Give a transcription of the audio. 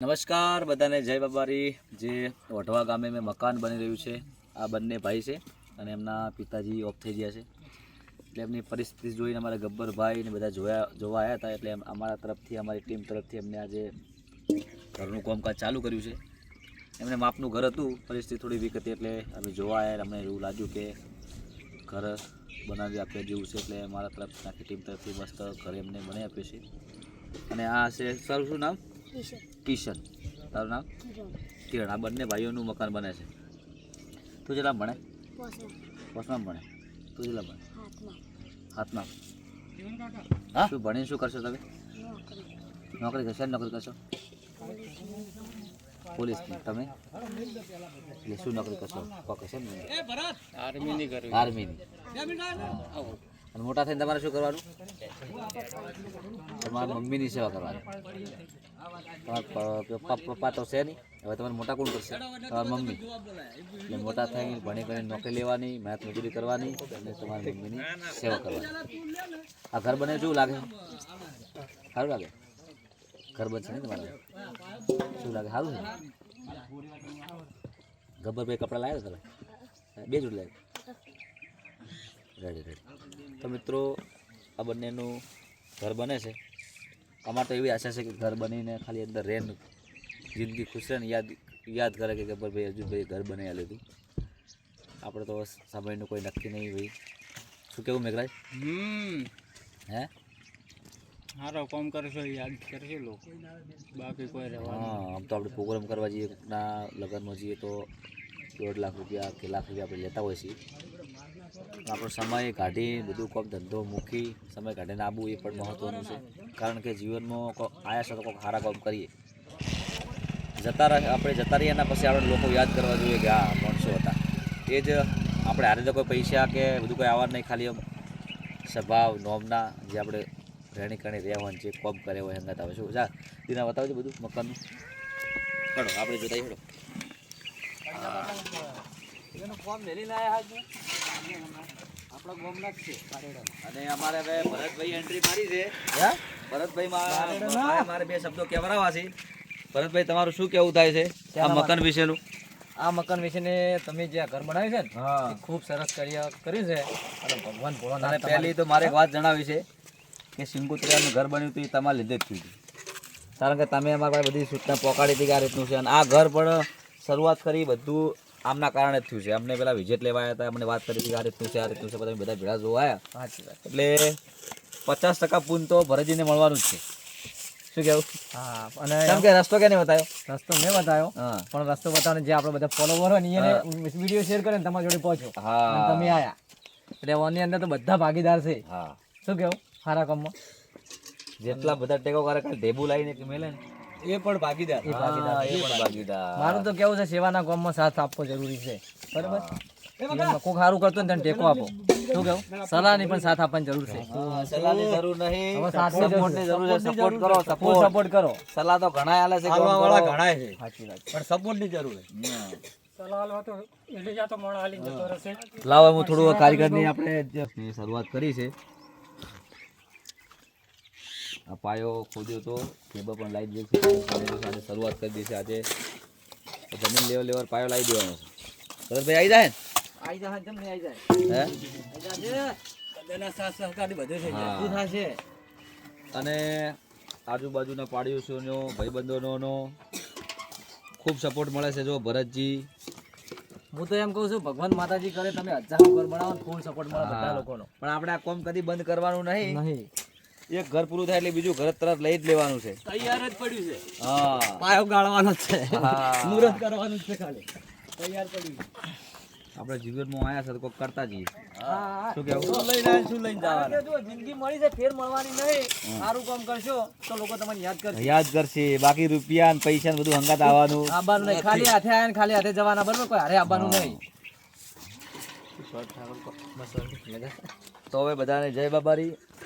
નમસ્કાર, બધાને જય બાબારી. જે વઢવા ગામે મેં મકાન બની રહ્યું છે, આ બંને ભાઈ છે અને એમના પિતાજી ઓફ થઈ ગયા છે. એટલે એમની પરિસ્થિતિ જોઈને અમારા ગબ્બરભાઈ ને બધા જોયા, જોવા આવ્યા હતા, એટલે અમારા તરફથી, અમારી ટીમ તરફથી એમને આજે ઘરનું કામકાજ ચાલુ કર્યું છે. એમને માપનું ઘર હતું, પરિસ્થિતિ થોડી વીક હતી, એટલે અમે જોવા આવ્યા અમને એવું લાગ્યું કે ઘર બનાવી આપ્યા જેવું છે, એટલે અમારા તરફ આખી ટીમ તરફથી મસ્ત ઘર એમને બનાવી આપ્યું છે. અને આ છે, સર, શું નામ? કિશન. તારું નામ? કિરણ. આ બંને ભાઈઓનું મકાન બને છે. તું જેટલા ભણે? પોસમાં ભણે. તું જેટલા ભણે? હાથમાં. હા? શું ભણીને શું કરશો તમે? નોકરી. કરશો? નોકરી કરશો? પોલીસની તમે? એટલે શું નોકરી કરશો? ને? આર્મીની આર્મીની અને મોટા થઈને તમારે શું કરવાનું? તમારા મમ્મીની સેવા કરવાની. તમારા પપ્પા તો છે નહીં. હવે તમારે મોટા કોણ કરશે? તમારા મમ્મી. એટલે મોટા થઈને ભણી કરીને નોકરી લેવાની મહેનત મજૂરી કરવાની અને તમારી મમ્મીની સેવા કરવાની. આ ઘર બને શું લાગે? સારું લાગે? ઘર બનશે ને તમારે? શું લાગે? સારું છે? ગબ્બરભાઈ કપડાં લાવ્યા તમે બે જોડ લાવ્યા? રેડી રેડી તો મિત્રો આ બંનેનું ઘર બને છે. અમારે તો એવી આશા છે કે ઘર બનીને ખાલી અંદર રેન જિંદગી ખુશ રહે ને યાદ યાદ કરે કે ગબ્બરભાઈ અર્જુનભાઈ ઘર બનાવી લીધું. આપણે તો સમયનું કોઈ નક્કી નહીં ભાઈ. શું કેવું મેઘરાજ? હમ. હે? સારો કામ કરશો યાદ કરશે લોકો. બાકી કોઈ રહેવા હા આમ તો આપણે પ્રોગ્રામ કરવા જઈએ ના લગ્નમાં જઈએ તો દોઢ લાખ રૂપિયા કે લાખ રૂપિયા આપણે લેતા હોઈએ છીએ. આપણો સમય કાઢી બધું કોમ ધંધો મૂકી સમય કાઢીને આવવું એ પણ મહત્ત્વનું છે. કારણ કે જીવનમાં કોઈ આયા છે તો કોઈક સારા કામ કરીએ. જતા આપણે જતા રહીએ એના પછી આપણે લોકો યાદ કરવા જોઈએ કે હા માણસો હતા. એ જ આપણે હારે તો કોઈ પૈસા કે બધું કોઈ આવવા નહીં ખાલી એમ. સ્વભાવ, નોમના જે આપણે રહેણી કરણી રહ્યા હોય ને જે કોમ કરે હોય, હંગાત આવે શું જા દીના બતાવજો બધું મકાનનું. હેડો આપણે જોતા હેડો. અને અમારે હવે ભરતભાઈ એન્ટ્રી મારી છે. ભરતભાઈ મારા મારે બે શબ્દો કહેવડાવવા છે. ભરતભાઈ તમારું શું કેવું થાય છે? આ મકાન વિશેનું? આ મકાન વિશેને તમે જે ઘર બનાવ્યું છે ને ખૂબ સરસ કાર્ય કર્યું છે. અને ભગવાન ભોળાનાથ પહેલી તો મારે એક વાત જણાવી છે કે સિંગુતરિયાનું ઘર બન્યું હતું એ તમારા લીધે જ થયું કારણ કે તમે અમારા પાસે બધી સૂચના પોકાડી હતી કે આ રીતનું છે. અને આ ઘર પણ શરૂઆત કરી બધું આમના કારણે થયું છે. અમને પેલા વિઝિટ લેવા આવ્યા હતા અમને વાત કરી હતી આ રીતનું છે આ રીતનું છે બધા બધા ભેળા જોવા આવ્યા એટલે પચાસ ટકા પૂન તો ભરતજીને મળવાનું જ છે. શું કેવું? હા અને કેમ કે રસ્તો ક્યાં નહીં બતાવ્યો? રસ્તો મેં બતાવ્યો હા. પણ રસ્તો બતાવવાનો જે આપણે બધા ફોલોવર હોય ને એને વીડિયો શેર કરે ને તમારી જોડે પહોંચો હા. તમે આયા. એટલે ઓની અંદર તો બધા ભાગીદાર છે. હા. શું કેવું? સારા કામમાં? જેટલા બધા ટેકો કરે કાલે ઢેબુ લાવીને કે મેલે ને. એ પણ ભાગીદાર. એ ભાગીદાર. એ પણ ભાગીદાર. મારું તો કેવું છે સેવાના કામમાં સાથ આપવો જરૂરી છે. બરાબર? કોક સારું કરતો ને તને ટેકો આપો. શું કેવું? સલાહની પણ સાથ આપવાની જરૂર છે. સલાહની જરૂર નહીં. સપોર્ટની જરૂર છે સપોર્ટ કરો સપોર્ટ સપોર્ટ કરો. સલાહ તો ઘણા આલે છે કરવા વાળા ઘણા છે. સાચી વાત પણ સપોર્ટની જરૂર છે. લાવો હું થોડું કારીગરની આપણે શરૂઆત કરી છે આ પાયો ખોદ્યો તો કેબલ પણ લાવી દે છે. શરૂઆત કરી દીધી આજે. જમીન લેવલ લેવલ પાયો લાવી દેવાનો છે. ભાઈ આવી જાય ને? હે? અને આજુબાજુના પાડોશીઓનો ભાઈબંધોનો ખૂબ સપોર્ટ મળે છે જો ભરતજી. હું તો એમ કહું છું ભગવાન માતાજી કરે તમે હજાર ઘર બનાવો ફૂલ સપોર્ટ મળે બધા લોકોનો. પણ આપણે આ કોમ કદી બંધ કરવાનું નહીં. નહીં. એક ઘર પૂરું થાય એટલે બીજું ઘર તરફ લઈ જ લેવાનું છે. તૈયાર જ પડ્યું છે. હા. પાયો ગાળવાનો છે. હા. મુહૂર્ત કરવાનું છે ખાલી. તૈયાર પડ્યું આપણે જીવનમાં આયા છે તો કોક કરતા જઈએ. શું કેવું? શું લઈને આવ્યા, શું લઈને જવાના? જો જિંદગી મળી છે ફેર મળવાની નહીં. સારું કામ કરશો તો લોકો તમને યાદ કરશે. યાદ કરશે. બાકી રૂપિયા ને પૈસા ને બધું હંગાત આવવાનું. આબાનું નહીં. ખાલી હાથે આવ્યા ને ખાલી હાથે જવાના બરોબર? કોઈ હારે આવવાનું નહીં. તો હવે બધાને જય બાબારી.